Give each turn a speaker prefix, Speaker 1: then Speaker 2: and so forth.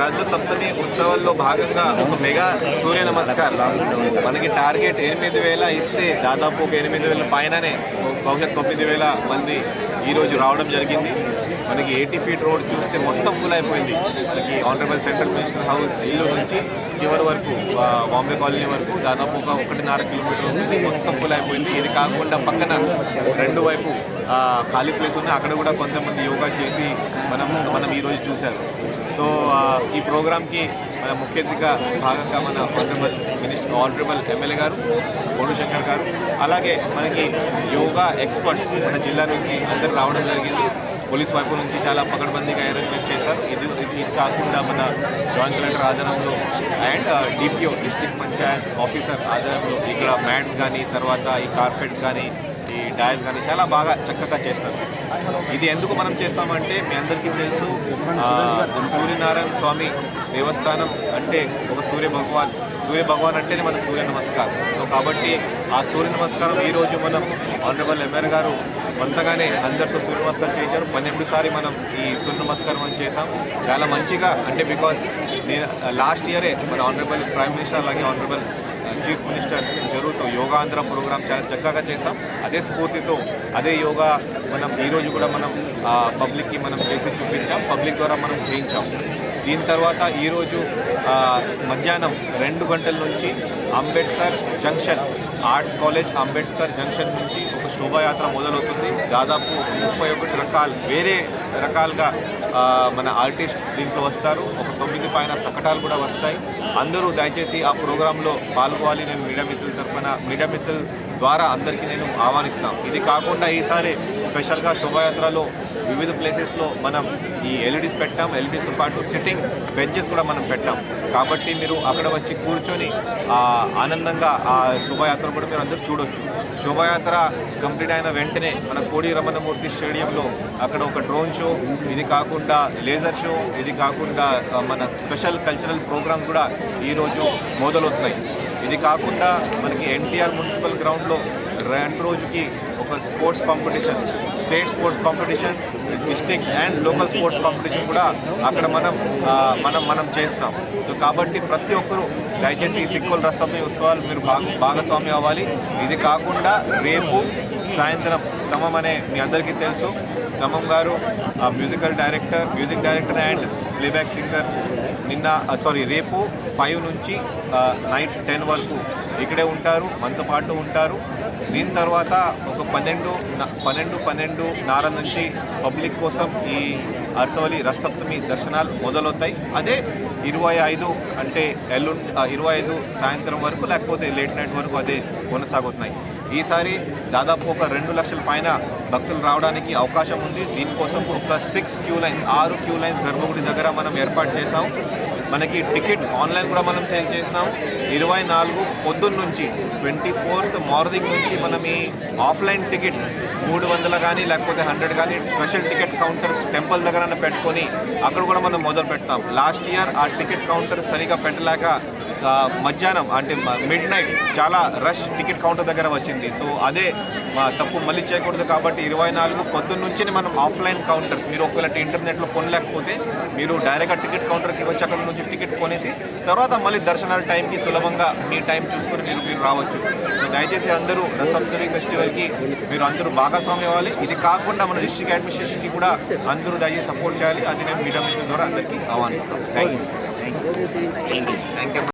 Speaker 1: రథ ఉత్సవాల్లో భాగంగా ఒక మెగా సూర్య నమస్కార్. మనకి టార్గెట్ ఎనిమిది వేల ఇస్తే దాదాపు ఒక ఎనిమిది వేల పైననే బహుశా తొమ్మిది వేల మంది ఈరోజు రావడం జరిగింది. మనకి ఎయిటీ ఫీట్ రోడ్ చూస్తే మొత్తం ఫుల్ అయిపోయింది. మనకి ఆనరబుల్ సెంట్రల్ మినిస్టర్ హౌస్ ఇల్లు నుంచి చివరి వరకు బాంబే కాలనీ వరకు దాదాపు ఒక ఒకటిన్నర కిలోమీటర్ నుంచి మొత్తం ఫుల్ అయిపోయింది. ఇది కాకుండా పక్కన రెండు వైపు ఖాళీ ప్లేస్ ఉంది అక్కడ కూడా కొంతమంది యోగా చేసి మనం మనం ఈరోజు చూశారు. సో ఈ ప్రోగ్రామ్కి మన ముఖ్య అతిథిగా భాగంగా మన ఆనరబుల్ మినిస్టర్ ఆనరబుల్ ఎమ్మెల్యే గారు కోడుశంకర్ గారు అలాగే మనకి యోగా ఎక్స్పర్ట్స్ మన జిల్లా నుంచి అందరు రావడం జరిగింది. పోలీస్ వైపు నుంచి చాలా పకడ్బందీగా అరేంజ్మెంట్ చేశారు. ఇది ఇది కాకుండా మన joint collector ఆధారంలో and DPO district panchayat officer ఆధారంలో ఇక్కడ మ్యాట్స్ కానీ తర్వాత ఈ కార్పెట్స్ కానీ ఈ డయస్ కానీ చాలా బాగా చక్కగా చేస్తారు ఇది ఎందుకు మనం చేస్తామంటే మీ అందరికీ తెలుసు సూర్యనారాయణ స్వామి దేవస్థానం అంటే ఒక సూర్య భగవాన్ సూర్య భగవాన్ అంటేనే మన సూర్య నమస్కారం. సో కాబట్టి ఆ సూర్య నమస్కారం ఈరోజు మనం ఆనరబుల్ ఎమ్మెల్యే గారు కొంతగానే అందరితో సూర్య నమస్కారం చేయించారు. పన్నెండుసారి మనం ఈ సూర్య నమస్కారం అని చేసాం చాలా మంచిగా అంటే బికాస్ నేను లాస్ట్ ఇయరే మన ఆనరబుల్ ప్రైమ్ మినిస్టర్ అలాగే ఆనరబుల్ చీఫ్ మినిస్టర్ జరుగుతూ యోగాంధ్ర ప్రోగ్రామ్ చాలా చక్కగా చేసాం అదే స్ఫూర్తితో అదే యోగా మనం ఈరోజు కూడా మనం పబ్లిక్కి మనం చేసి చూపించాం పబ్లిక్ ద్వారా మనం చేయించాం. దీని తర్వాత ఈరోజు మధ్యాహ్నం రెండు గంటల నుంచి Ambedkar junction arts college Ambedkar junction నుంచి ఒక శోభాయాత్ర మొదలవుతుంది. దాదాపు ముప్పై ఒకటి రకాలు వేరే రకాలుగా మన ఆర్టిస్ట్ దీంట్లో వస్తారు. ఒక తొమ్మిది పైన సకటాలు కూడా వస్తాయి. అందరూ దయచేసి ఆ ప్రోగ్రాంలో పాల్గొవాలి. నేను మీడియా మిత్రుల తరఫున మీడియా మిత్రుల ద్వారా అందరికీ నేను ఆహ్వానిస్తాం. ఇది కాకుండా ఈసారి స్పెషల్గా శోభాయాత్రలో వివిధ ప్లేసెస్లో మనం ఈ ఎల్ఈడీస్ పెట్టాం. ఎల్ఈడీస్తో పాటు సిట్టింగ్ బెంచెస్ కూడా మనం పెట్టాం. కాబట్టి మీరు అక్కడ వచ్చి కూర్చొని ఆనందంగా ఆ శోభాయాత్ర కూడా మీరు అందరూ చూడొచ్చు. శోభాయాత్ర కంప్లీట్ అయిన వెంటనే మన కోడి రమణమూర్తి స్టేడియంలో అక్కడ ఒక డ్రోన్ షో ఇది కాకుండా లేజర్ షో ఇది కాకుండా మన స్పెషల్ కల్చరల్ ప్రోగ్రామ్ కూడా ఈరోజు మొదలవుతున్నాయి. ఇది కాకుండా మనకి ఎన్టీఆర్ మున్సిపల్ గ్రౌండ్లో రెండు రోజుకి ఒక sports competition state sports competition district and local sports competition కూడా అక్కడ మనం మనం మనం చేస్తాం. సో కాబట్టి ప్రతి ఒక్కరూ దయచేసి ఈ సిక్కుల రస్తమి ఉత్సవాలు మీరు భాగస్వామి అవ్వాలి. ఇది కాకుండా రేపు సాయంత్రం తమం అనే మీ అందరికీ తెలుసు తమం గారు musical director music director and playback singer నిన్న సారీ రేపు ఫైవ్ నుంచి నైట్ టెన్ వరకు ఇక్కడే ఉంటారు మనతో పాటు ఉంటారు. దీని తర్వాత ఒక పన్నెండు పన్నెండు పన్నెండు నార నుంచి పబ్లిక్ కోసం ఈ అరసవలి రసప్తమి దర్శనాలు మొదలవుతాయి. అదే ఇరవై ఐదు అంటే ఎల్లుండి ఇరవై ఐదు సాయంత్రం వరకు లేకపోతే లేట్ నైట్ వరకు అదే కొనసాగుతున్నాయి. ఈసారి దాదాపు ఒక రెండు లక్షల పైన భక్తులు రావడానికి అవకాశం ఉంది. దీనికోసం ఒక సిక్స్ క్యూ లైన్స్ ఆరు క్యూ లైన్స్ గర్భగుడి దగ్గర మనం ఏర్పాటు చేసాం మనకి టికెట్ ఆన్లైన్ కూడా మనం సేల్ చేసినాం. ఇరవై నాలుగు పొద్దున్న నుంచి ట్వంటీ ఫోర్త్ మార్నింగ్ నుంచి మనం ఈ ఆఫ్లైన్ టికెట్స్ మూడు వందలు కానీ లేకపోతే హండ్రెడ్ కానీ స్పెషల్ టికెట్ కౌంటర్స్ టెంపుల్ దగ్గర పెట్టుకొని అక్కడ కూడా మనం మొదలు పెడతాం లాస్ట్ ఇయర్ ఆ టికెట్ కౌంటర్ సరిగా పెట్టలేక మధ్యాహ్నం అంటే మిడ్ నైట్ చాలా రష్ టికెట్ కౌంటర్ దగ్గర వచ్చింది. సో అదే మా తప్పు మళ్ళీ చేయకూడదు కాబట్టి ఇరవై నాలుగు పొద్దున్న నుంచి మనం ఆఫ్లైన్ కౌంటర్స్ మీరు ఒకవేళ ఇంటర్నెట్లో కొనలేకపోతే మీరు డైరెక్ట్గా టికెట్ కౌంటర్కి వచ్చి అక్కడ నుంచి టికెట్ కొనేసి తర్వాత మళ్ళీ దర్శనాల టైంకి సులభంగా మీ టైం చూసుకొని మీరు మీరు రావచ్చు. సో దయచేసి అందరూ రసప్తమి ఫెస్టివల్కి మీరు అందరూ భాగస్వామి అవ్వాలి. ఇది కాకుండా మన డిస్ట్రిక్ట్ అడ్మినిస్ట్రేషన్కి కూడా అందరూ దయచేసి సపోర్ట్ చేయాలి. అది నేను మీడియా ద్వారా అందరికీ ఆహ్వానిస్తాను. Thank you thank you